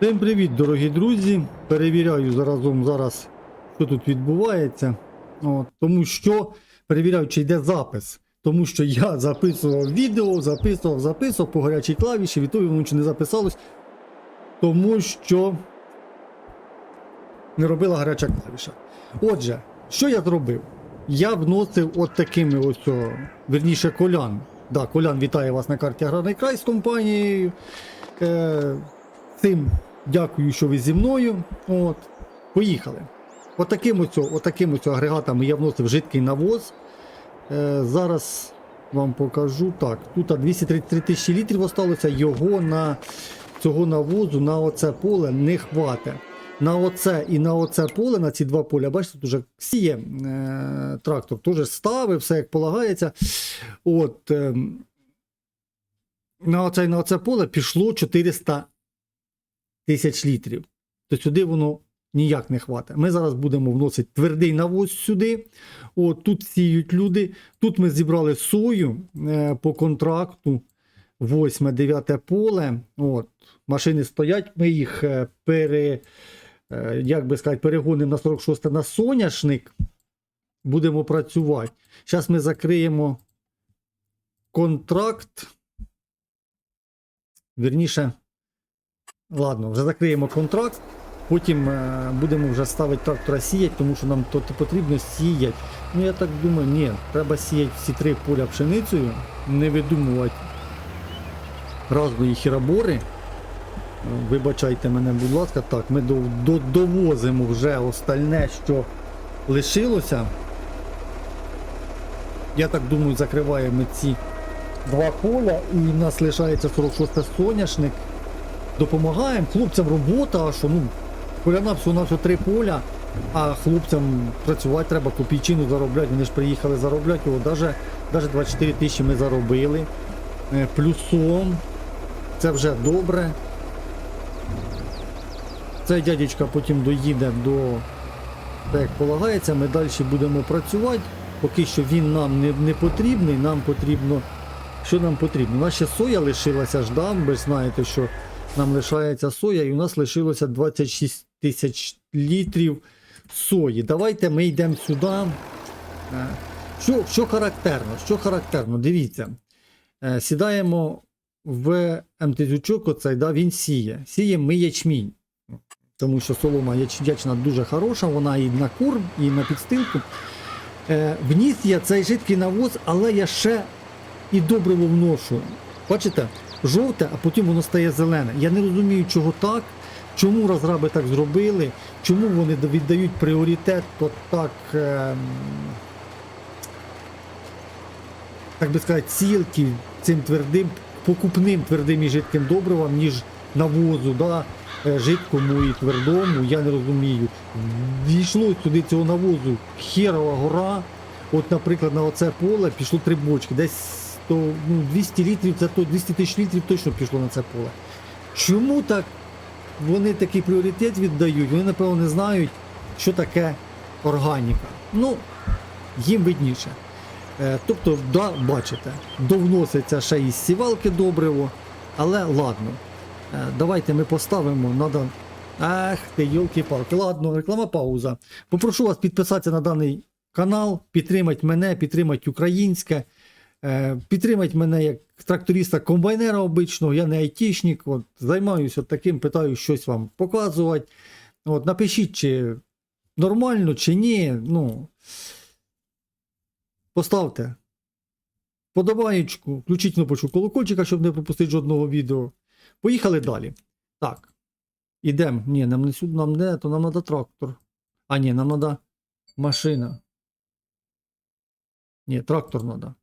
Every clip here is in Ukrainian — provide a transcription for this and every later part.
Всім привіт, дорогі друзі. Перевіряю заразом зараз, що тут відбувається. От, тому що перевіряю, чи йде запис. Тому що я записував відео, записував, записував по гарячій клавіші, відтоді воно не записалось. Тому що не робила гаряча клавіша. Отже, що я зробив? Я вносив от такими ось, о, верніше, колян. Да, колян вітає вас на карті Аграрний край з компанією. Е, Цим дякую, що ви зі мною. От, поїхали. Отаким ось, отаким ось агрегатами я вносив жидкий навоз. Е, зараз вам покажу. Так, тут 233 тисячі літрів осталося, його на цього навозу на оце поле не хватить. На оце і на оце поле, на ці два поля, бачите, тут уже сіє е, трактор, теж ставив, все як полагається. От, е, на оце і на оце поле пішло 400 тисяч літрів. То сюди воно ніяк не хватить. Ми зараз будемо вносити твердий навоз сюди. От, тут сіють люди. Тут ми зібрали сою е, по контракту. 8-9 поле. От, машини стоять, ми їх е, пере, е, як би сказати, перегонимо на 46 на соняшник. Будемо працювати. Зараз ми закриємо контракт. Вірніше, ладно, вже закриємо контракт. Потім е, будемо вже ставити трактора сіяти, тому що нам то потрібно сіяти. Ну я так думаю, ні, треба сіяти всі три поля пшеницею, не видумувати разної хіробори. Вибачайте мене, будь ласка, так, ми до, до, довозимо вже остальне, що лишилося. Я так думаю, закриваємо ці два поля і в нас лишається 46 соняшник. Допомагаємо хлопцям робота, що ну, поляна всього на всього три поля, а хлопцям працювати треба, копійчину заробляти, вони ж приїхали заробляти, його навіть, навіть 24 тисячі ми заробили. Е, Плюсом. Це вже добре. Цей дядечка потім доїде до, так як полагається, ми далі будемо працювати. Поки що він нам не, не потрібний, нам потрібно. Що нам потрібно? У нас ще соя лишилася ж, да? ви знаєте, що нам лишається соя, і у нас лишилося 26 тисяч літрів сої. Давайте ми йдемо сюди. Е, Що, що характерно? Що характерно? Дивіться. Е, Сідаємо в МТЗючок, оцей, да, він сіє. Сіє ми ячмінь. Тому що солома яч, ячна дуже хороша, вона і на корм, і на підстилку. Е, вніс я цей жидкий навоз, але я ще і добриво вношу. Бачите, жовте, а потім воно стає зелене. Я не розумію, чого так, чому розраби так зробили, чому вони віддають пріоритет то так. Е, так би сказати, цілки цим твердим, покупним твердим і жидким добривам, ніж навозу, да, е, жидкому і твердому, я не розумію. Війшло сюди цього навозу херова гора. От, наприклад, на оце поле пішло три бочки. Десь 100, ну, 200 літрів, це то 200 тисяч літрів точно пішло на це поле. Чому так вони такий пріоритет віддають? Вони, напевно, не знають, що таке органіка. Ну, їм видніше. Е, Тобто, да, бачите, довноситься ще із сівалки добриво, але ладно. Е, Давайте ми поставимо надо. Ах ти, йолки-палки. Ладно, реклама пауза. Попрошу вас підписатися на даний канал, підтримати мене, підтримати українське, е, підтримати мене як тракториста комбайнера обичного, я не айтішник, от, займаюся таким, питаю щось вам показувати. От, напишіть, чи нормально, чи ні. Ну, Поставте подобаєчку, включіть кнопочку колокольчика, щоб не пропустити жодного відео. Поїхали далі. Так. Ідемо. Ні, нам не сюди, нам не, то нам треба трактор. А, ні, нам треба машина. Ні, трактор треба.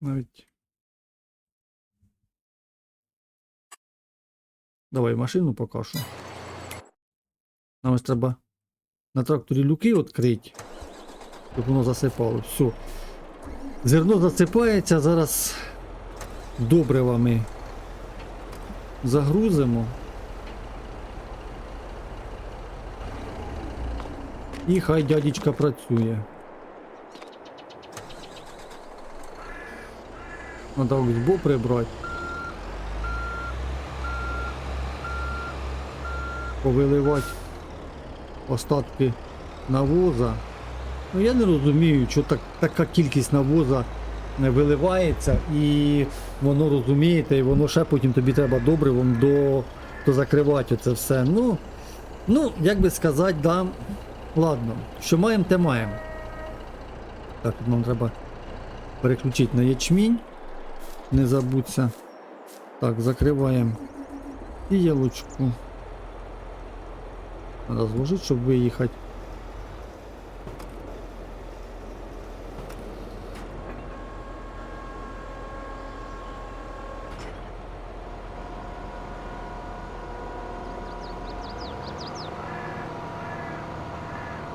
Навіть. Давай машину покажу. Нам ось треба на тракторі люки відкрити щоб воно засипало. Все. Зерно засипається, зараз добривами загрузимо. І хай дядечка працює. Надо ОСБО прибрати. повиливати остатки навоза. Ну я не розумію, що так, така кількість навоза не виливається і воно розумієте, і воно ще потім тобі треба добривом до, до закривати це все. Ну, ну, як би сказати, да. Ладно, що маємо, те маємо. Так, нам треба переключити на ячмінь. Не забудься. Так, закриваємо і ялочку. Треба зложити, щоб виїхати.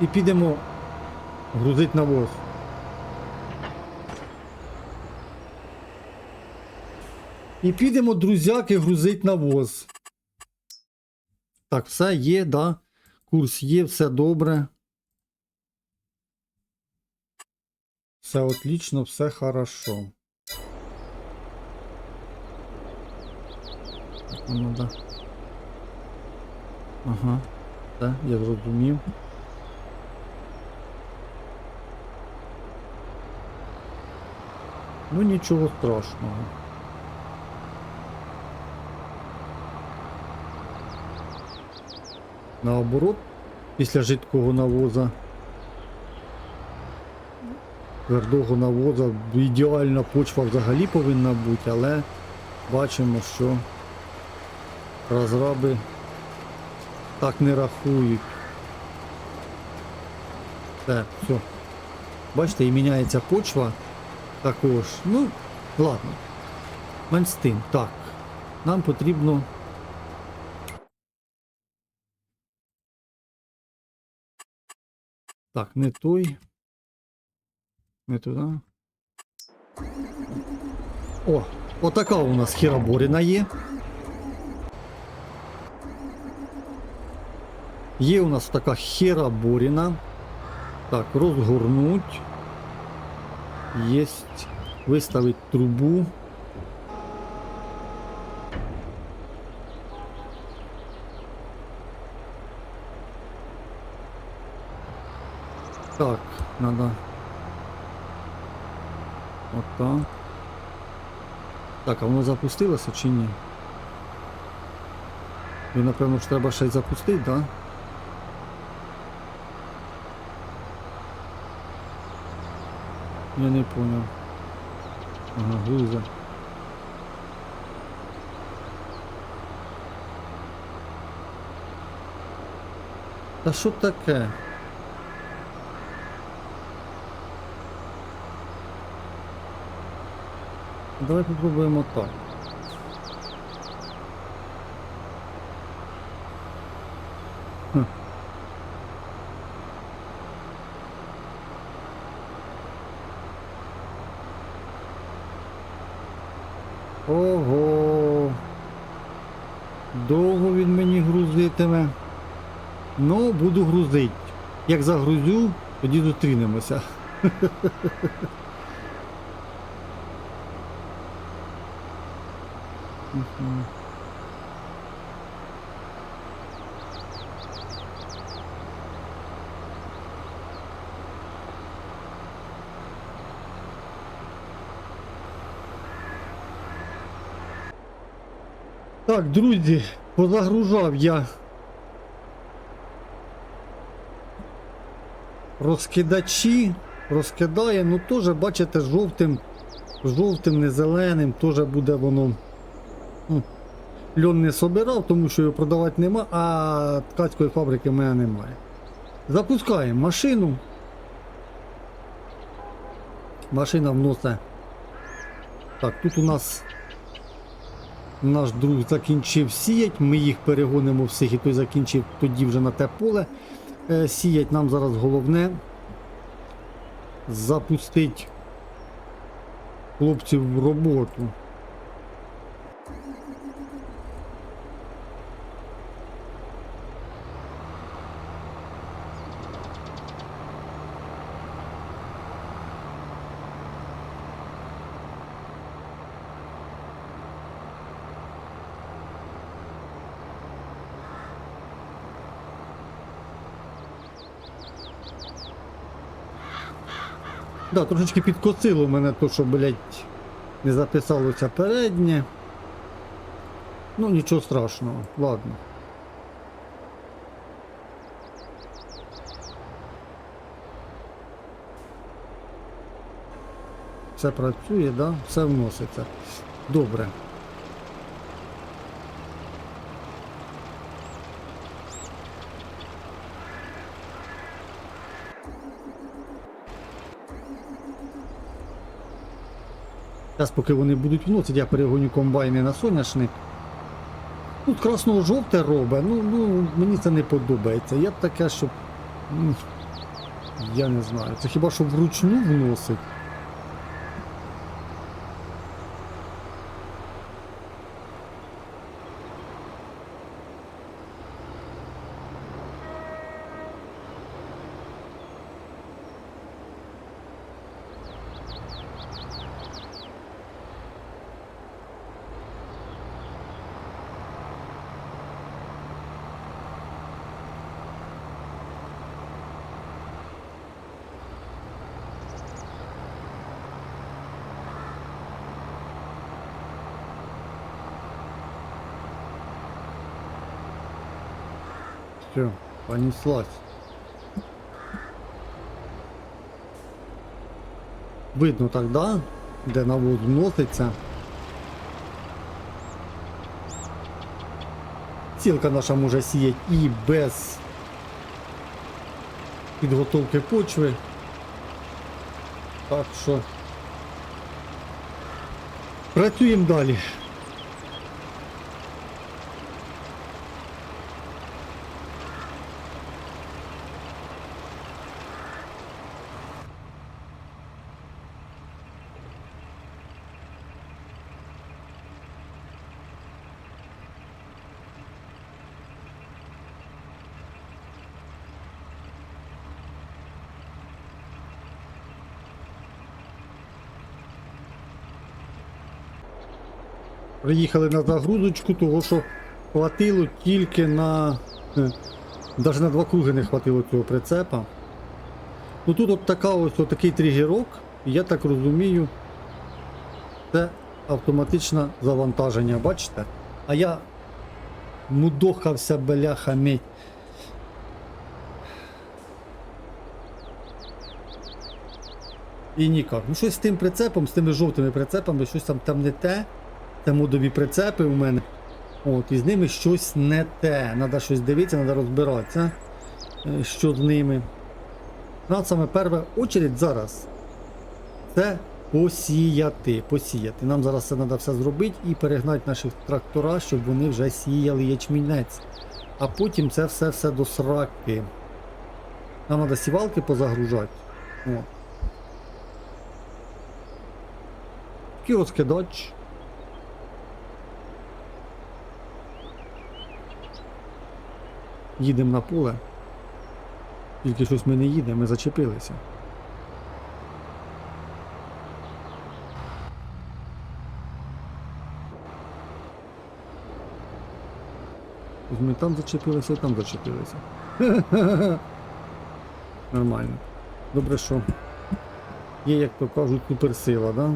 І підемо грузити навоз. І підемо, друзяки, грузить навоз. Так, все є, да. Курс є, все добре. Все отлично, все хорошо. Так, нам надо. Ага, все, я зрозумів. Ну нічого страшного. Наоборот, після жидкого навоза, твердого навоза, ідеальна почва взагалі повинна бути, але бачимо, що розраби так не рахують. Все, все. Бачите, і міняється почва також. Ну, ладно. Менш. Так. Нам потрібно. Так, не той. Не туди. О, отака у нас хіроборіна є. Є у нас така хіроборіна. Так, розгорнуть. Есть. Выставить трубу. Так, надо. Вот так. Так, а воно запустилося чи ні? І напевно ж треба ще й запустити, так? Да? Я не понял. Ага, груза. Та що таке? Давай попробуємо так. Ого. Довго він мені грузитиме. Ну, буду грузити. Як загрузю, тоді зустрінемося. Так, друзі, позагружав я розкидачі, розкидає, ну теж, бачите, жовтим, жовтим, не зеленим, теж буде воно. Ну, льон не собирав, тому що його продавати нема, а ткацької фабрики в мене немає. Запускаємо машину. Машина вносить. Так, тут у нас наш друг закінчив сіять, ми їх перегонимо всіх і той закінчив тоді вже на те поле. Е, Сіять нам зараз головне запустити хлопців в роботу. Да, трошечки підкосило мене то, що, блядь, не записалося переднє. Ну, нічого страшного, ладно. Все працює, да? Все вноситься. Добре. Зараз, поки вони будуть вносити, я перегоню комбайни на соняшник. Тут красно-жовте робить, ну, ну мені це не подобається. Я б таке, щоб. ну, Я не знаю. Це хіба що вручну вносить. Все, понеслась. Видно так, да? Де навоз вноситься. Сілка наша може сіяти і без підготовки почви. Так що працюємо далі. Приїхали на загрузочку, того що хватило тільки на. Навіть на два круги не хватило цього прицепа. Ну тут от така ось от такий тригерок, я так розумію, це автоматичне завантаження, бачите? А я мудохався бляха мить. І ніяк. Ну щось з тим прицепом, з тими жовтими прицепами, щось там там те. Це модові прицепи у мене. От, і з ними щось не те. Треба щось дивитися, треба розбиратися, е, що з ними. Нам саме перша очередь зараз це посіяти. посіяти. Нам зараз це треба все зробити і перегнати наших трактора, щоб вони вже сіяли ячмінець. А потім це все все до сраки. Нам треба сівалки позагружати. О. Кіоски Їдемо на поле. Тільки щось ми не їдемо, ми зачепилися. Ми там зачепилися там зачепилися. Нормально. Добре, що є, як то кажуть, суперсила, да?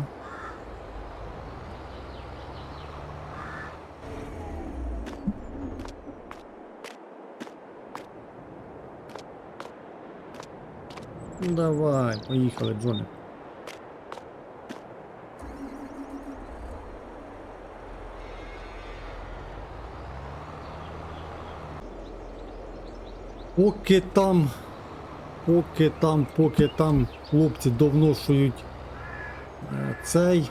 Давай, поїхали, Джоник. Поки там, поки там, поки там хлопці довношують е, цей.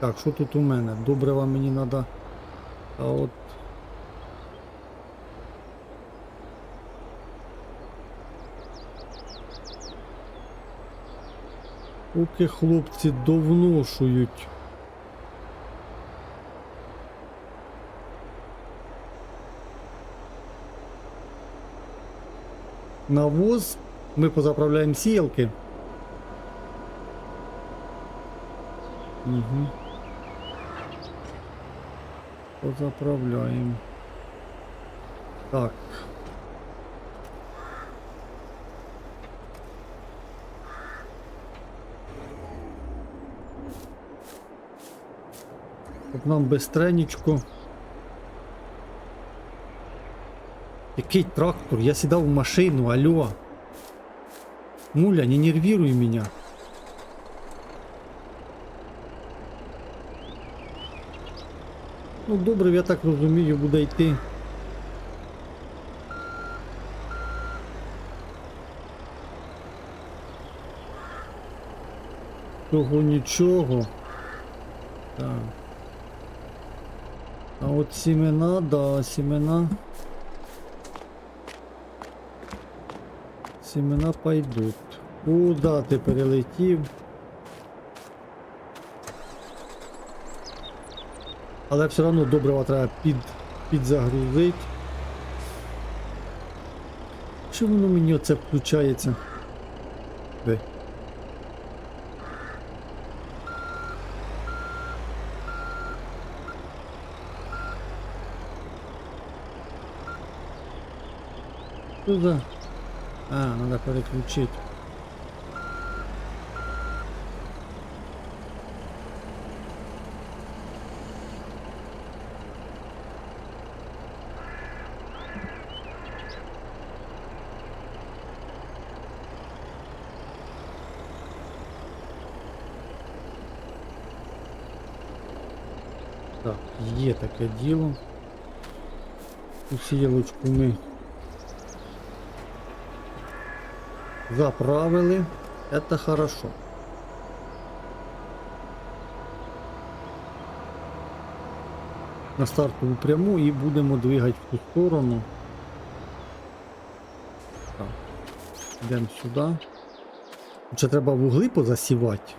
Так, що тут у мене? Добрива мені треба. А от. Поки хлопці довношують. Навоз. Ми позаправляємо сіялки. Угу. Позаправляємо. Так. Щоб нам бистренечко. Який трактор? Я сідав в машину, алло. Муля, не нервируй меня. Ну добре, я так розумію, буде йти. Того нічого. Так. А от сімена, да, сімена. Сімена пойдуть. Куда ти перелетів? Але все одно добрива треба під, підзагрузити. Що воно мені оце включається? Де? Що за? А, треба переключити. Так, є таке діло. Усіялочку ми заправили. Это хорошо. На стартову пряму і будемо двигати в ту сторону. Так. Йдемо сюди. Ще треба вугли позасівати.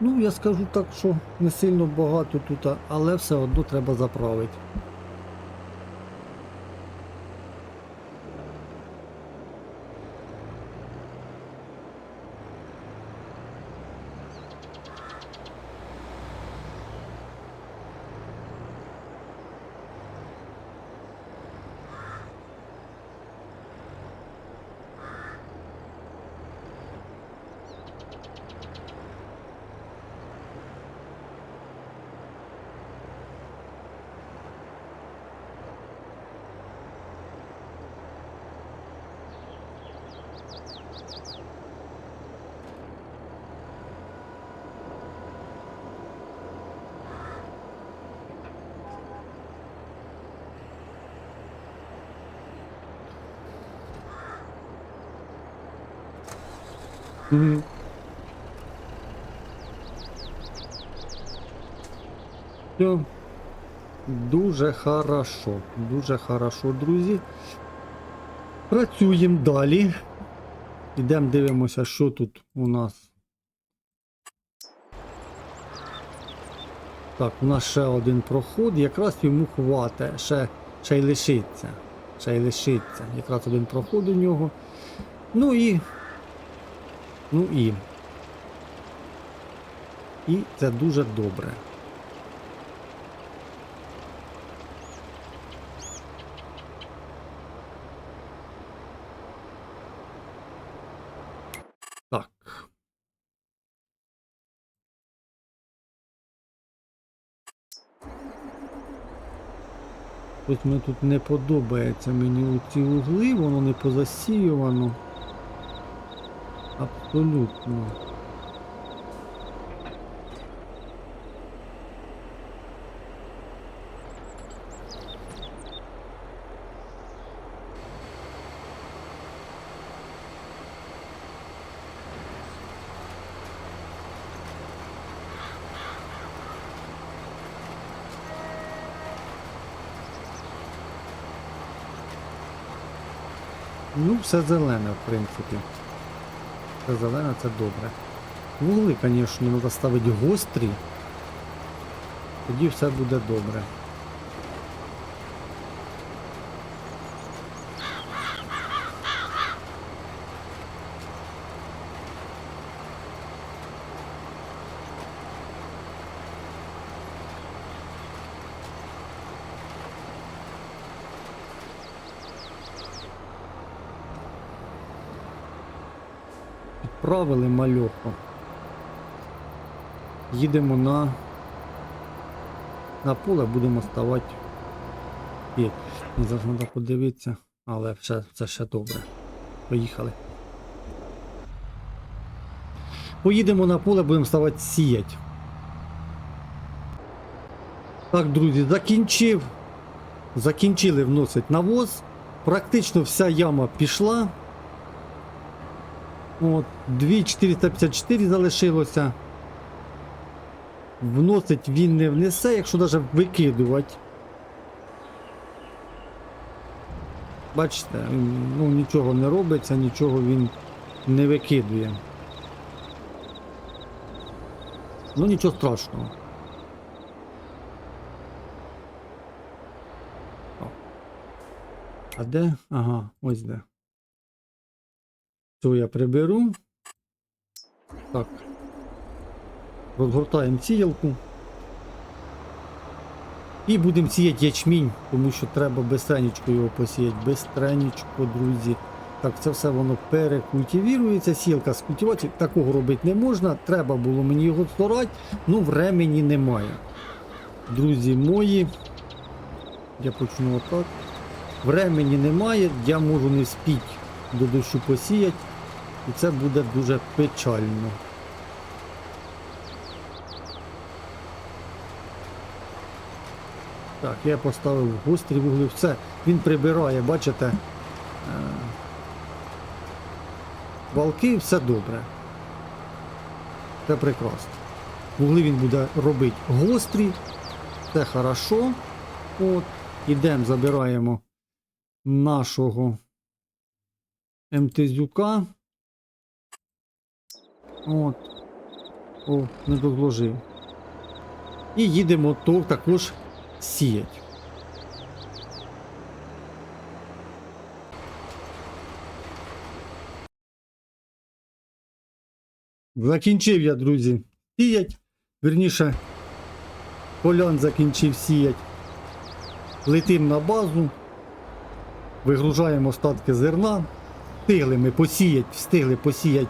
Ну, я скажу так, що не сильно багато тут, але все одно треба заправити. Все. Дуже хорошо. Дуже хорошо, друзі. Працюємо далі. Ідемо дивимося, що тут у нас. Так, у нас ще один проход, якраз йому хватить, ще, ще й лишиться. Ще й лишиться. Якраз один проход у нього. Ну і Ну і. І це дуже добре. Так. Ось мені тут не подобається мені у ці угли, воно не позасіювано. Абсолютно. Ну, все зелене, в принципі. Це зелене, це добре. Вугли, звісно, треба ставити гострі. Тоді все буде добре. Відправили мальоху. Їдемо на на поле будемо ставати. І зараз треба подивитися, але все, це ще добре. Поїхали. Поїдемо на поле, будемо ставати сіять. Так, друзі, закінчив. Закінчили вносить навоз. Практично вся яма пішла. От, 2454 залишилося. Вносить він не внесе, якщо навіть викидувати. Бачите, ну нічого не робиться, нічого він не викидує. Ну нічого страшного. А де? Ага, ось де. Цю я приберу. Так. Розгортаємо сіялку. І будемо сіяти ячмінь, тому що треба безстренічко його посіяти. Безстренічко, друзі. Так, це все воно перекультивірується. Сілка з культивації. Такого робити не можна. Треба було мені його зорати, ну времені немає. Друзі мої. Я почну отак. Времені немає, я можу не спіть до дощу посіяти. І це буде дуже печально. Так, я поставив гострі вугли, все. Він прибирає, бачите. е, Валки, все добре. Це прекрасно. Вугли він буде робити гострі. Це хорошо. От. Ідемо, забираємо нашого МТЗюка. От. О, не дозложив. І їдемо то також сіять. Закінчив я, друзі, сіять. Вірніше, полян закінчив сіять. Летим на базу. Вигружаємо остатки зерна. Встигли ми посіять, встигли посіять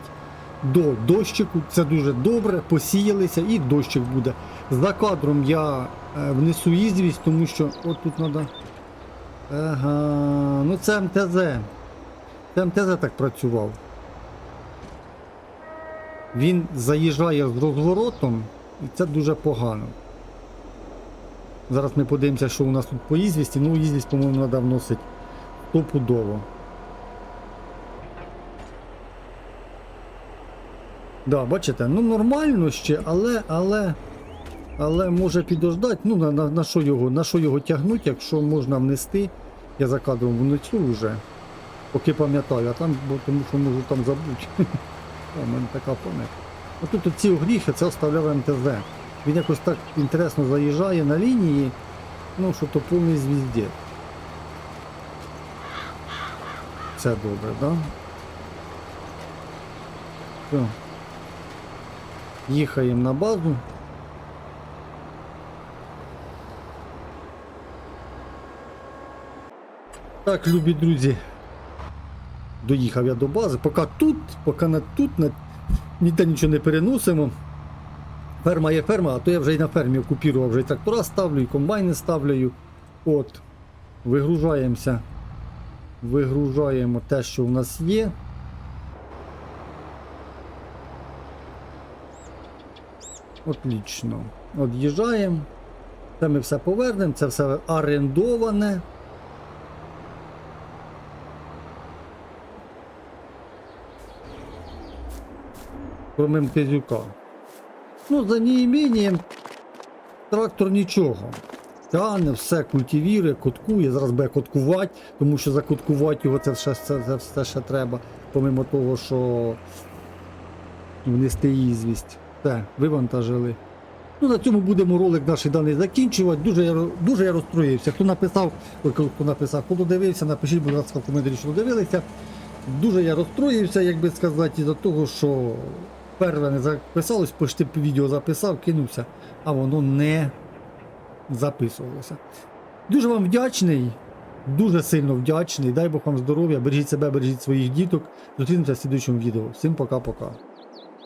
до дощику. Це дуже добре. Посіялися і дощик буде. За кадром я е, внесу ізвість, тому що от тут треба. Ага, ну це МТЗ. Це МТЗ так працював. Він заїжджає з розворотом, і це дуже погано. Зараз ми подивимося, що у нас тут по ізвісті. Ну, ізвість, по-моєму, треба вносити стопудово. Да, бачите, ну нормально ще, але, але, але може підождати. Ну, на, на, на що його, на що його тягнуть, якщо можна внести. Я за кадром внесу вже. Поки пам'ятаю, а там, бо тому що можу там забути. В мене така пам'ять. Отут ці огріхи, це оставляв МТЗ. Він якось так інтересно заїжджає на лінії, ну що то повний звізді. Це добре, так? Да? Їхаємо на базу. Так, любі друзі. Доїхав я до бази. Поки тут, поки не тут, не, ніде нічого не переносимо. Ферма є ферма, а то я вже і на фермі окупірував, вже і трактора ставлю, і комбайни ставлю. От. Вигружаємося. Вигружаємо те, що в нас є. Отлично. Од'їжджаємо. Це ми все повернемо, це все орендоване. Кроме МТЗюка. Ну, за неімінням трактор нічого. Тягне, все культивірує, коткує, зараз буде коткувати, тому що закоткувати його це все, це, це все ще треба, помимо того, що внести ізвість. Все, вивантажили. Ну, на цьому будемо ролик наш даний закінчувати. Дуже я, дуже я розстроївся. Хто написав, хто написав, хто додивився, напишіть, будь ласка, в коментарі, що додивилися. Дуже я розстроївся, як би сказати, із-за того, що перше не записалось, почти відео записав, кинувся, а воно не записувалося. Дуже вам вдячний, дуже сильно вдячний. Дай Бог вам здоров'я, бережіть себе, бережіть своїх діток. Зустрінемося в слідчому відео. Всім пока-пока.